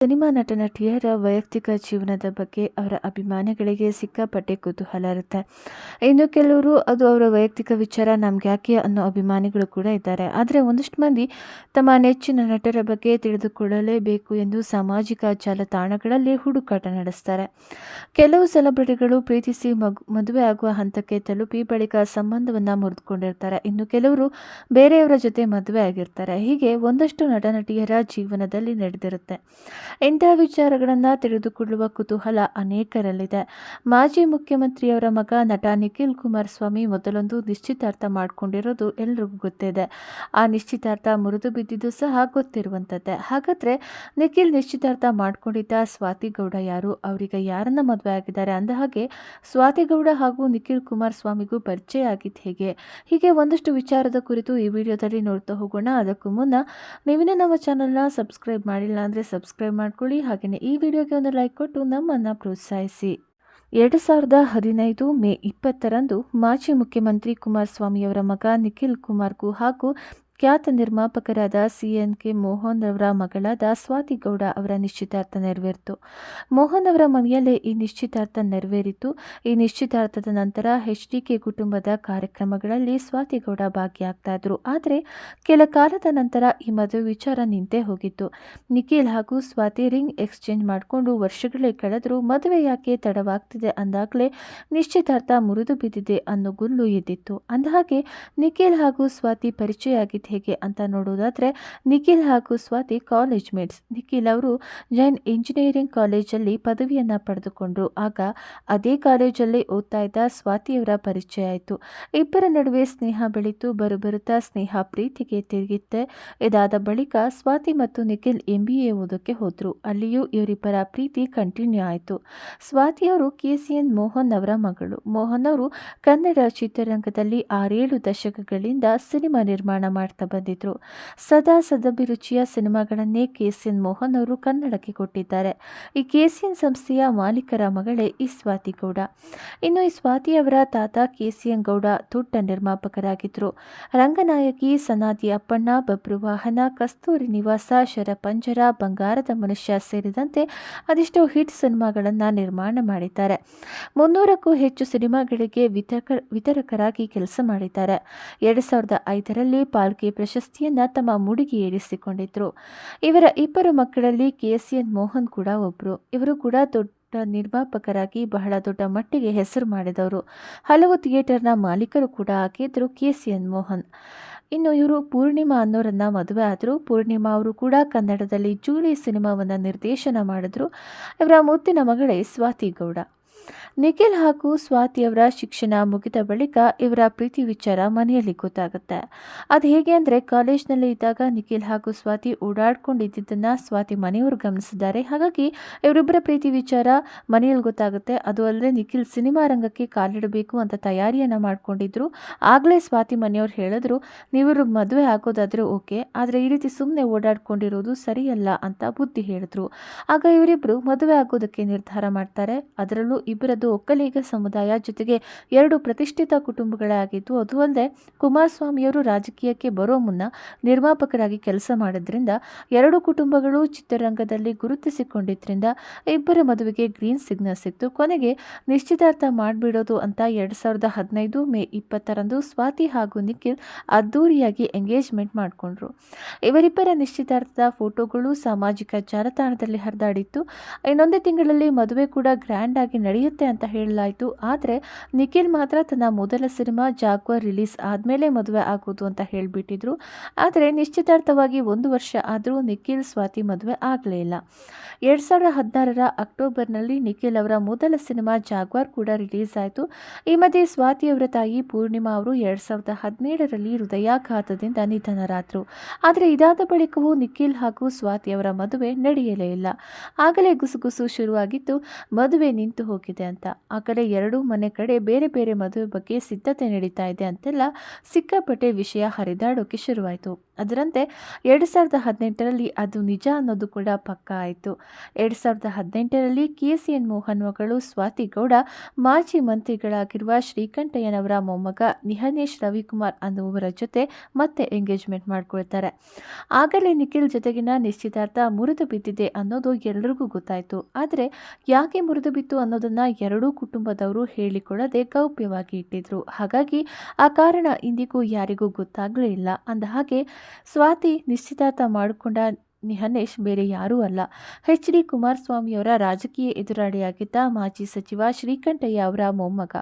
Cinema ನಟ ನಟಿಯರ ವೈಯಕ್ತಿಕ ಜೀವನದ ಬಗ್ಗೆ ಅವರ ಅಭಿಮಾನಿಗಳಿಗೆ ಸಿಕ್ಕಾಪಟ್ಟೆ ಕುತೂಹಲ ಇರುತ್ತೆ ಇನ್ನು ಕೆಲವರು ಅದು ಅವರ ವೈಯಕ್ತಿಕ ವಿಚಾರ, ನಮ್ಗೆ ಯಾಕೆ ಅನ್ನೋ ಅಭಿಮಾನಿಗಳು ಕೂಡ ಇದ್ದಾರೆ. ಆದರೆ ಒಂದಷ್ಟು ಮಂದಿ ತಮ್ಮ ನೆಚ್ಚಿನ ನಟರ ಬಗ್ಗೆ ತಿಳಿದುಕೊಳ್ಳಲೇಬೇಕು ಎಂದು ಸಾಮಾಜಿಕ ಜಾಲತಾಣಗಳಲ್ಲಿ ಹುಡುಕಾಟ ನಡೆಸ್ತಾರೆ. ಕೆಲವು ಸೆಲೆಬ್ರಿಟಿಗಳು ಪ್ರೀತಿಸಿ ಮದುವೆ ಆಗುವ ಹಂತಕ್ಕೆ ತಲುಪಿ ಬಳಿಕ ಸಂಬಂಧವನ್ನು ಮುರಿದುಕೊಂಡಿರ್ತಾರೆ. ಇನ್ನು ಕೆಲವರು ಬೇರೆಯವರ ಜೊತೆ ಮದುವೆ ಆಗಿರ್ತಾರೆ. ಹೀಗೆ ಒಂದಷ್ಟು ನಟ ನಟಿಯರ ಜೀವನದಲ್ಲಿ ನಡೆದಿರುತ್ತೆ. ಇಂತಹ ವಿಚಾರಗಳನ್ನು ತಿಳಿದುಕೊಳ್ಳುವ ಕುತೂಹಲ ಅನೇಕರಲ್ಲಿದೆ. ಮಾಜಿ ಮುಖ್ಯಮಂತ್ರಿಯವರ ಮಗ ನಟ ನಿಖಿಲ್ ಕುಮಾರಸ್ವಾಮಿ ಮೊದಲೊಂದು ನಿಶ್ಚಿತಾರ್ಥ ಮಾಡಿಕೊಂಡಿರೋದು ಎಲ್ರಿಗೂ ಗೊತ್ತಿದೆ. ಆ ನಿಶ್ಚಿತಾರ್ಥ ಮುರಿದು ಬಿದ್ದಿದ್ದು ಸಹ ಗೊತ್ತಿರುವಂಥದ್ದೇ. ಹಾಗಾದರೆ ನಿಖಿಲ್ ನಿಶ್ಚಿತಾರ್ಥ ಮಾಡಿಕೊಂಡಿದ್ದ ಸ್ವಾತಿ ಗೌಡ ಯಾರು? ಅವರಿಗೆ ಯಾರನ್ನ ಮದುವೆ ಆಗಿದ್ದಾರೆ? ಅಂದ ಹಾಗೆ ಸ್ವಾತಿ ಗೌಡ ಹಾಗೂ ನಿಖಿಲ್ ಕುಮಾರಸ್ವಾಮಿಗೂ ಪರಿಚಯ ಆಗಿದ್ದು ಹೇಗೆ? ಹೀಗೆ ಒಂದಷ್ಟು ವಿಚಾರದ ಕುರಿತು ಈ ವಿಡಿಯೋದಲ್ಲಿ ನೋಡ್ತಾ ಹೋಗೋಣ. ಅದಕ್ಕೂ ಮುನ್ನ ನೀವಿನ ನಮ್ಮ ಚಾನಲ್ನ ಸಬ್ಸ್ಕ್ರೈಬ್ ಮಾಡಿಲ್ಲ ಅಂದರೆ ಸಬ್ಸ್ಕ್ರೈಬ್ ಮಾಡ್ಕೊಳ್ಳಿ. ಹಾಗೆಯೇ ಈ ವಿಡಿಯೋಗೆ ಒಂದು ಲೈಕ್ ಕೊಟ್ಟು ನಮ್ಮನ್ನು ಪ್ರೋತ್ಸಾಹಿಸಿ. ಎರಡು ಸಾವಿರದ ಹದಿನೈದು ಮೇ ಇಪ್ಪತ್ತರಂದು ಮಾಜಿ ಮುಖ್ಯಮಂತ್ರಿ ಕುಮಾರಸ್ವಾಮಿಯವರ ಮಗ ನಿಖಿಲ್ ಕುಮಾರ್ಗೂ ಹಾಗೂ ಖ್ಯಾತ ನಿರ್ಮಾಪಕರಾದ ಸಿ ಎನ್ ಕೆ ಮೋಹನ್ ಅವರ ಮಗಳಾದ ಸ್ವಾತಿ ಗೌಡ ಅವರ ನಿಶ್ಚಿತಾರ್ಥ ನೆರವೇರಿತು. ಮೋಹನ್ ಅವರ ಮನೆಯಲ್ಲೇ ಈ ನಿಶ್ಚಿತಾರ್ಥ ನೆರವೇರಿತು. ಈ ನಿಶ್ಚಿತಾರ್ಥದ ನಂತರ ಎಚ್ ಡಿ ಕೆ ಕುಟುಂಬದ ಕಾರ್ಯಕ್ರಮಗಳಲ್ಲಿ ಸ್ವಾತಿ ಗೌಡ ಭಾಗಿಯಾಗ್ತಾ ಇದ್ರು ಆದರೆ ಕೆಲ ಕಾಲದ ನಂತರ ಈ ಮದುವೆ ವಿಚಾರ ನಿಂತೇ ಹೋಗಿತ್ತು. ನಿಖಿಲ್ ಹಾಗೂ ಸ್ವಾತಿ ರಿಂಗ್ ಎಕ್ಸ್ಚೇಂಜ್ ಮಾಡಿಕೊಂಡು ವರ್ಷಗಳೇ ಕಳೆದರೂ ಮದುವೆ ಯಾಕೆ ತಡವಾಗ್ತಿದೆ ಅಂದಾಗಲೇ ನಿಶ್ಚಿತಾರ್ಥ ಮುರಿದು ಬಿದ್ದಿದೆ ಅನ್ನೋ ಗುಲ್ಲು ಎದ್ದಿತ್ತು. ಅಂದಹಾಗೆ ನಿಖಿಲ್ ಹಾಗೂ ಸ್ವಾತಿ ಪರಿಚಯ ಆಗಿದ್ದು ಹೇಗೆ ಅಂತ ನೋಡೋದಾದರೆ ನಿಖಿಲ್ ಹಾಗೂ ಸ್ವಾತಿ ಕಾಲೇಜ್ ಮೇಟ್ಸ್ ನಿಖಿಲ್ ಅವರು ಜೈನ್ ಇಂಜಿನಿಯರಿಂಗ್ ಕಾಲೇಜಲ್ಲಿ ಪದವಿಯನ್ನು ಪಡೆದುಕೊಂಡ್ರು. ಆಗ ಅದೇ ಕಾಲೇಜಲ್ಲಿ ಓದ್ತಾ ಇದ್ದ ಸ್ವಾತಿಯವರ ಪರಿಚಯ ಆಯಿತು. ಇಬ್ಬರ ನಡುವೆ ಸ್ನೇಹ ಬೆಳೀತು. ಬರುಬರುತ್ತಾ ಸ್ನೇಹ ಪ್ರೀತಿಗೆ ತಿರುಗಿತ್ತೆ. ಇದಾದ ಬಳಿಕ ಸ್ವಾತಿ ಮತ್ತು ನಿಖಿಲ್ ಎಂ ಬಿ ಎ ಓದೋಕ್ಕೆ ಹೋದರು. ಅಲ್ಲಿಯೂ ಇವರಿಬ್ಬರ ಪ್ರೀತಿ ಕಂಟಿನ್ಯೂ ಆಯಿತು. ಸ್ವಾತಿಯವರು ಕೆ ಸಿ ಎನ್ ಮೋಹನ್ ಅವರ ಮಗಳು. ಮೋಹನ್ ಅವರು ಕನ್ನಡ ಚಿತ್ರರಂಗದಲ್ಲಿ ಆರೇಳು ದಶಕಗಳಿಂದ ಸಿನಿಮಾ ನಿರ್ಮಾಣ ಮಾಡ್ತಾ ಬಂದಿದ್ರು. ಸದಾ ಸದಭಿರುಚಿಯ ಸಿನಿಮಾಗಳನ್ನೇ ಕೆ. ಸಿ. ಎನ್. ಮೋಹನ್ ಅವರು ಕನ್ನಡಕ್ಕೆ ಕೊಟ್ಟಿದ್ದಾರೆ. ಈ ಕೆ. ಸಿ. ಎನ್. ಸಂಸ್ಥೆಯ ಮಾಲೀಕರ ಮಗಳೇ ಈ ಸ್ವಾತಿ ಗೌಡ. ಇನ್ನು ಈ ಸ್ವಾತಿ ಅವರ ತಾತ ಕೆ. ಸಿ. ಎನ್. ಗೌಡ ದೊಡ್ಡ ನಿರ್ಮಾಪಕರಾಗಿದ್ದರು ರಂಗನಾಯಕಿ ಸನಾದಿ ಅಪ್ಪಣ್ಣ, ಬಬ್ರು ವಾಹನ, ಕಸ್ತೂರಿ ನಿವಾಸ, ಶರಪಂಜರ, ಬಂಗಾರದ ಮನುಷ್ಯ ಸೇರಿದಂತೆ ಅದೆಷ್ಟೋ ಹಿಟ್ ಸಿನಿಮಾಗಳನ್ನು ನಿರ್ಮಾಣ ಮಾಡಿದ್ದಾರೆ. ಮುನ್ನೂರಕ್ಕೂ ಹೆಚ್ಚು ಸಿನಿಮಾಗಳಿಗೆ ವಿತರಕ ವಿತರಕರಾಗಿ ಕೆಲಸ ಮಾಡಿದ್ದಾರೆ. ಎರಡು ಸಾವಿರದ ಐದರಲ್ಲಿ ಪಾಲ್ಕೆ ಪ್ರಶಸ್ತಿಯನ್ನು ತಮ್ಮ ಮುಡಿಗೆ ಏರಿಸಿಕೊಂಡಿದ್ರು. ಇವರ ಇಬ್ಬರು ಮಕ್ಕಳಲ್ಲಿ ಕೆ ಸಿ ಎನ್ ಮೋಹನ್ ಕೂಡ ಒಬ್ಬರು ಇವರು ಕೂಡ ದೊಡ್ಡ ನಿರ್ಮಾಪಕರಾಗಿ ಬಹಳ ದೊಡ್ಡ ಮಟ್ಟಿಗೆ ಹೆಸರು ಮಾಡಿದವರು. ಹಲವು ಥಿಯೇಟರ್ನ ಮಾಲೀಕರು ಕೂಡ ಆಗಿದ್ದರು ಕೆ ಸಿ ಎನ್ ಮೋಹನ್. ಇನ್ನು ಇವರು ಪೂರ್ಣಿಮಾ ಅನ್ನೋರನ್ನ ಮದುವೆ ಆದರು. ಪೂರ್ಣಿಮಾ ಅವರು ಕೂಡ ಕನ್ನಡದಲ್ಲಿ ಜೂಲಿ ಸಿನಿಮಾವನ್ನು ನಿರ್ದೇಶನ ಮಾಡಿದ್ರು. ಇವರ ಮುತ್ತಿನ ಮಗಳೇ ಸ್ವಾತಿ ಗೌಡ. ನಿಖಿಲ್ ಹಾಗೂ ಸ್ವಾತಿಯವರ ಶಿಕ್ಷಣ ಮುಗಿದ ಬಳಿಕ ಇವರ ಪ್ರೀತಿ ವಿಚಾರ ಮನೆಯಲ್ಲಿ ಗೊತ್ತಾಗುತ್ತೆ. ಅದು ಹೇಗೆ ಅಂದರೆ ಕಾಲೇಜ್ನಲ್ಲಿ ಇದ್ದಾಗ ನಿಖಿಲ್ ಹಾಗೂ ಸ್ವಾತಿ ಓಡಾಡ್ಕೊಂಡಿದ್ದನ್ನು ಸ್ವಾತಿ ಮನೆಯವರು ಗಮನಿಸಿದ್ದಾರೆ. ಹಾಗಾಗಿ ಇವರಿಬ್ಬರ ಪ್ರೀತಿ ವಿಚಾರ ಮನೆಯಲ್ಲಿ ಗೊತ್ತಾಗುತ್ತೆ. ಅದು ಅಲ್ಲದೆ ನಿಖಿಲ್ ಸಿನಿಮಾ ರಂಗಕ್ಕೆ ಕಾಲಿಡಬೇಕು ಅಂತ ತಯಾರಿಯನ್ನು ಮಾಡ್ಕೊಂಡಿದ್ರು. ಆಗಲೇ ಸ್ವಾತಿ ಮನೆಯವರು ಹೇಳಿದ್ರು ನೀವಿರು ಮದುವೆ ಆಗೋದಾದರೆ ಓಕೆ, ಆದರೆ ಈ ರೀತಿ ಸುಮ್ಮನೆ ಓಡಾಡ್ಕೊಂಡಿರೋದು ಸರಿಯಲ್ಲ ಅಂತ ಬುದ್ಧಿ ಹೇಳಿದ್ರು. ಆಗ ಇವರಿಬ್ಬರು ಮದುವೆ ಆಗೋದಕ್ಕೆ ನಿರ್ಧಾರ ಮಾಡ್ತಾರೆ. ಅದರಲ್ಲೂ ಇಬ್ಬರದ್ದು ಒಕ್ಕಲಿಗ ಸಮುದಾಯ ಜೊತೆಗೆ ಎರಡು ಪ್ರತಿಷ್ಠಿತ ಕುಟುಂಬಗಳಾಗಿದ್ದು, ಅದು ಅಲ್ಲದೆ ಕುಮಾರಸ್ವಾಮಿಯವರು ರಾಜಕೀಯಕ್ಕೆ ಬರೋ ಮುನ್ನ ನಿರ್ಮಾಪಕರಾಗಿ ಕೆಲಸ ಮಾಡೋದ್ರಿಂದ ಎರಡು ಕುಟುಂಬಗಳು ಚಿತ್ರರಂಗದಲ್ಲಿ ಗುರುತಿಸಿಕೊಂಡಿದ್ದರಿಂದ ಇಬ್ಬರ ಮದುವೆಗೆ ಗ್ರೀನ್ ಸಿಗ್ನಲ್ ಸಿಕ್ತು. ಕೊನೆಗೆ ನಿಶ್ಚಿತಾರ್ಥ ಮಾಡಿಬಿಡೋದು ಅಂತ ಎರಡು ಸಾವಿರದ ಹದಿನೈದು ಮೇ ಇಪ್ಪತ್ತರಂದು ಸ್ವಾತಿ ಹಾಗೂ ನಿಖಿಲ್ ಅದ್ದೂರಿಯಾಗಿ ಎಂಗೇಜ್ಮೆಂಟ್ ಮಾಡಿಕೊಂಡ್ರು. ಇವರಿಬ್ಬರ ನಿಶ್ಚಿತಾರ್ಥದ ಫೋಟೋಗಳು ಸಾಮಾಜಿಕ ಜಾಲತಾಣದಲ್ಲಿ ಹರಿದಾಡಿತ್ತು. ಇನ್ನೊಂದೇ ತಿಂಗಳಲ್ಲಿ ಮದುವೆ ಕೂಡ ಗ್ರ್ಯಾಂಡ್ ಆಗಿ ನಡೆಯುತ್ತೆ ಅಂತ ಹೇಳಲಾಯಿತು. ಆದರೆ ನಿಖಿಲ್ ಮಾತ್ರ ತನ್ನ ಮೊದಲ ಸಿನಿಮಾ ಜಾಗ್ವಾರ್ ರಿಲೀಸ್ ಆದಮೇಲೆ ಮದುವೆ ಆಗೋದು ಅಂತ ಹೇಳಿಬಿಟ್ಟಿದ್ರು. ಆದರೆ ನಿಶ್ಚಿತಾರ್ಥವಾಗಿ ಒಂದು ವರ್ಷ ಆದರೂ ನಿಖಿಲ್, ಸ್ವಾತಿ ಮದುವೆ ಆಗಲೇ ಇಲ್ಲ. ಎರಡು ಸಾವಿರದ ಹದಿನಾರರ ಅಕ್ಟೋಬರ್ನಲ್ಲಿ ನಿಖಿಲ್ ಅವರ ಮೊದಲ ಸಿನಿಮಾ ಜಾಗ್ವಾರ್ ಕೂಡ ರಿಲೀಸ್ ಆಯಿತು. ಈ ಮಧ್ಯೆ ಸ್ವಾತಿಯವರ ತಾಯಿ ಪೂರ್ಣಿಮಾ ಅವರು ಎರಡು ಸಾವಿರದ ಹದಿನೇಳರಲ್ಲಿ ಹೃದಯಾಘಾತದಿಂದ ನಿಧನರಾದರು. ಆದರೆ ಇದಾದ ಬಳಿಕವೂ ನಿಖಿಲ್ ಹಾಗೂ ಸ್ವಾತಿಯವರ ಮದುವೆ ನಡೆಯಲೇ ಇಲ್ಲ. ಆಗಲೇ ಗುಸುಗುಸು ಶುರುವಾಗಿತ್ತು. ಮದುವೆ ನಿಂತು ಹೋಗಿದೆ ಅಂತ. ಅಂತ. ಆ ಕಡೆ ಎರಡೂ ಮನೆ ಕಡೆ ಬೇರೆ ಬೇರೆ ಮದುವೆ ಬಗ್ಗೆ ಸಿದ್ಧತೆ ನಡೀತಾ ಇದೆ ಅಂತೆಲ್ಲ ಸಿಕ್ಕಾಪಟ್ಟೆ ವಿಷಯ ಹರಿದಾಡೋಕೆ ಶುರುವಾಯಿತು. ಅದರಂತೆ ಎರಡು ಸಾವಿರದ ಹದಿನೆಂಟರಲ್ಲಿ ಅದು ನಿಜ ಅನ್ನೋದು ಕೂಡ ಪಕ್ಕ ಆಯಿತು. ಎರಡು ಸಾವಿರದ ಹದಿನೆಂಟರಲ್ಲಿ ಕೆ ಸಿ ಎನ್ ಮೋಹನ್ ಮಗಳು ಸ್ವಾತಿ ಗೌಡ, ಮಾಜಿ ಮಂತ್ರಿಗಳಾಗಿರುವ ಶ್ರೀಕಂಠಯ್ಯನವರ ಮೊಮ್ಮಗ ನಿಹನೇಶ್ ರವಿಕುಮಾರ್ ಅನ್ನುವರ ಜೊತೆ ಮತ್ತೆ ಎಂಗೇಜ್ಮೆಂಟ್ ಮಾಡಿಕೊಳ್ತಾರೆ. ಆಗಲೇ ನಿಖಿಲ್ ಜೊತೆಗಿನ ನಿಶ್ಚಿತಾರ್ಥ ಮುರಿದು ಬಿದ್ದಿದೆ ಅನ್ನೋದು ಎಲ್ಲರಿಗೂ ಗೊತ್ತಾಯಿತು. ಆದರೆ ಯಾಕೆ ಮುರಿದು ಬಿತ್ತು ಅನ್ನೋದನ್ನ ಎರಡೂ ಕುಟುಂಬದವರು ಹೇಳಿಕೊಳ್ಳದೆ ಗೌಪ್ಯವಾಗಿ ಇಟ್ಟಿದ್ರು. ಹಾಗಾಗಿ ಆ ಕಾರಣ ಇಂದಿಗೂ ಯಾರಿಗೂ ಗೊತ್ತಾಗಲೇ ಇಲ್ಲ. ಅಂದ ಹಾಗೆ ಸ್ವಾತಿ ನಿಶ್ಚಿತಾರ್ಥ ಮಾಡಿಕೊಂಡ ನಿಹನೇಶ್ ಬೇರೆ ಯಾರೂ ಅಲ್ಲ. ಎಚ್ ಡಿ ಕುಮಾರಸ್ವಾಮಿಯವರ ರಾಜಕೀಯ ಎದುರಾಳಿಯಾಗಿದ್ದ ಮಾಜಿ ಸಚಿವ ಶ್ರೀಕಂಠಯ್ಯ ಅವರ ಮೊಮ್ಮಗ.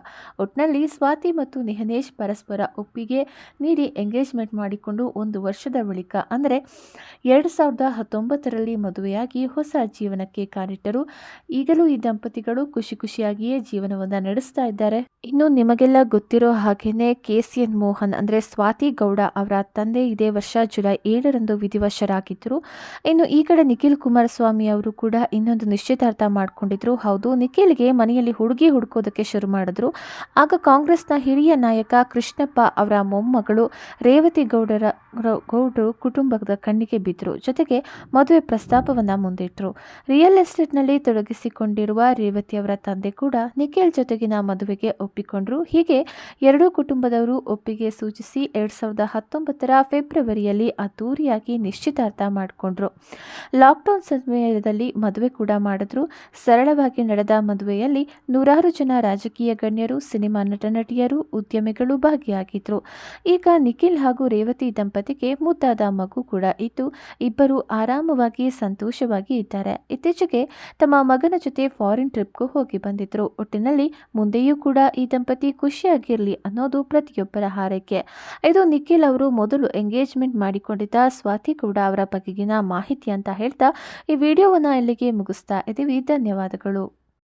ಒಟ್ನಲ್ಲಿ ಸ್ವಾತಿ ಮತ್ತು ನಿಹನೇಶ್ ಪರಸ್ಪರ ಒಪ್ಪಿಗೆ ನೀಡಿ ಎಂಗೇಜ್ಮೆಂಟ್ ಮಾಡಿಕೊಂಡು ಒಂದು ವರ್ಷದ ಬಳಿಕ, ಅಂದರೆ ಎರಡು ಸಾವಿರದ ಹತ್ತೊಂಬತ್ತರಲ್ಲಿ ಮದುವೆಯಾಗಿ ಹೊಸ ಜೀವನಕ್ಕೆ ಕಾಲಿಟ್ಟರು. ಈಗಲೂ ಈ ದಂಪತಿಗಳು ಖುಷಿ ಖುಷಿಯಾಗಿಯೇ ಜೀವನವನ್ನು ನಡೆಸ್ತಾ ಇದ್ದಾರೆ. ಇನ್ನು ನಿಮಗೆಲ್ಲ ಗೊತ್ತಿರೋ ಹಾಗೇನೆ ಕೆ ಸಿ ಎನ್ ಮೋಹನ್, ಅಂದರೆ ಸ್ವಾತಿ ಗೌಡ ಅವರ ತಂದೆ ಇದೇ ವರ್ಷ ಜುಲೈ ಏಳರಂದು ವಿಧಿವಶರಾಗಿದ್ದರು. ಇನ್ನು ಈ ಕಡೆ ನಿಖಿಲ್ ಕುಮಾರಸ್ವಾಮಿ ಅವರು ಕೂಡ ಇನ್ನೊಂದು ನಿಶ್ಚಿತಾರ್ಥ ಮಾಡ್ಕೊಂಡಿದ್ರು. ಹೌದು, ನಿಖಿಲ್ಗೆ ಮನೆಯಲ್ಲಿ ಹುಡುಗಿ ಹುಡುಕೋದಕ್ಕೆ ಶುರು ಮಾಡಿದ್ರು. ಆಗ ಕಾಂಗ್ರೆಸ್ನ ಹಿರಿಯ ನಾಯಕ ಕೃಷ್ಣಪ್ಪ ಅವರ ಮೊಮ್ಮಗಳು ರೇವತಿ ಗೌಡರ ಕುಟುಂಬದ ಕಣ್ಣಿಗೆ ಬಿದ್ದರು. ಜೊತೆಗೆ ಮದುವೆ ಪ್ರಸ್ತಾಪವನ್ನು ಮುಂದಿಟ್ಟರು ರಿಯಲ್ ಎಸ್ಟೇಟ್ನಲ್ಲಿ ತೊಡಗಿಸಿಕೊಂಡಿರುವ ರೇವತಿಯವರ ತಂದೆ ಕೂಡ ನಿಖಿಲ್ ಜೊತೆಗಿನ ಮದುವೆಗೆ ಒಪ್ಪಿಕೊಂಡ್ರು. ಹೀಗೆ ಎರಡೂ ಕುಟುಂಬದವರು ಒಪ್ಪಿಗೆ ಸೂಚಿಸಿ ಎರಡು ಸಾವಿರದ ಹತ್ತೊಂಬತ್ತರ ಫೆಬ್ರವರಿಯಲ್ಲಿ ಅದ್ದೂರಿಯಾಗಿ ನಿಶ್ಚಿತಾರ್ಥ ಮಾಡಿಕೊಂಡ್ರು. ಲಾಕ್ಡೌನ್ ಸಮಯದಲ್ಲಿ ಮದುವೆ ಕೂಡ ಮಾಡಿದ್ರು. ಸರಳವಾಗಿ ನಡೆದ ಮದುವೆಯಲ್ಲಿ ನೂರಾರು ಜನ ರಾಜಕೀಯ ಗಣ್ಯರು, ಸಿನಿಮಾ ನಟ ನಟಿಯರು ಉದ್ಯಮಿಗಳು ಭಾಗಿಯಾಗಿದ್ರು. ಈಗ ನಿಖಿಲ್ ಹಾಗೂ ರೇವತಿ ದಂಪತಿಗೆ ಮುದ್ದಾದ ಮಗು ಕೂಡ ಇದ್ದು, ಇಬ್ಬರು ಆರಾಮವಾಗಿ ಸಂತೋಷವಾಗಿ ಇದ್ದಾರೆ. ಇತ್ತೀಚೆಗೆ ತಮ್ಮ ಮಗನ ಜೊತೆ ಫಾರಿನ್ ಟ್ರಿಪ್ಗೂ ಹೋಗಿ ಬಂದಿದ್ರು. ಒಟ್ಟಿನಲ್ಲಿ ಮುಂದೆಯೂ ಕೂಡ ಈ ದಂಪತಿ ಖುಷಿಯಾಗಿರಲಿ ಅನ್ನೋದು ಪ್ರತಿಯೊಬ್ಬರ ಹಾರೈಕೆ. ಇದು ನಿಖಿಲ್ ಅವರು ಮೊದಲು ಎಂಗೇಜ್ಮೆಂಟ್ ಮಾಡಿಕೊಂಡಿದ್ದ ಸ್ವಾತಿ ಕೂಡ ಅವರ ಬಗೆಗಿನ ಮಾಹಿತಿ ಅಂತ ಹೇಳ್ತಾ ಈ ವಿಡಿಯೋವನ್ನು ಇಲ್ಲಿಗೆ ಮುಗಿಸ್ತಾ ಇದ್ದೀವಿ. ಧನ್ಯವಾದಗಳು.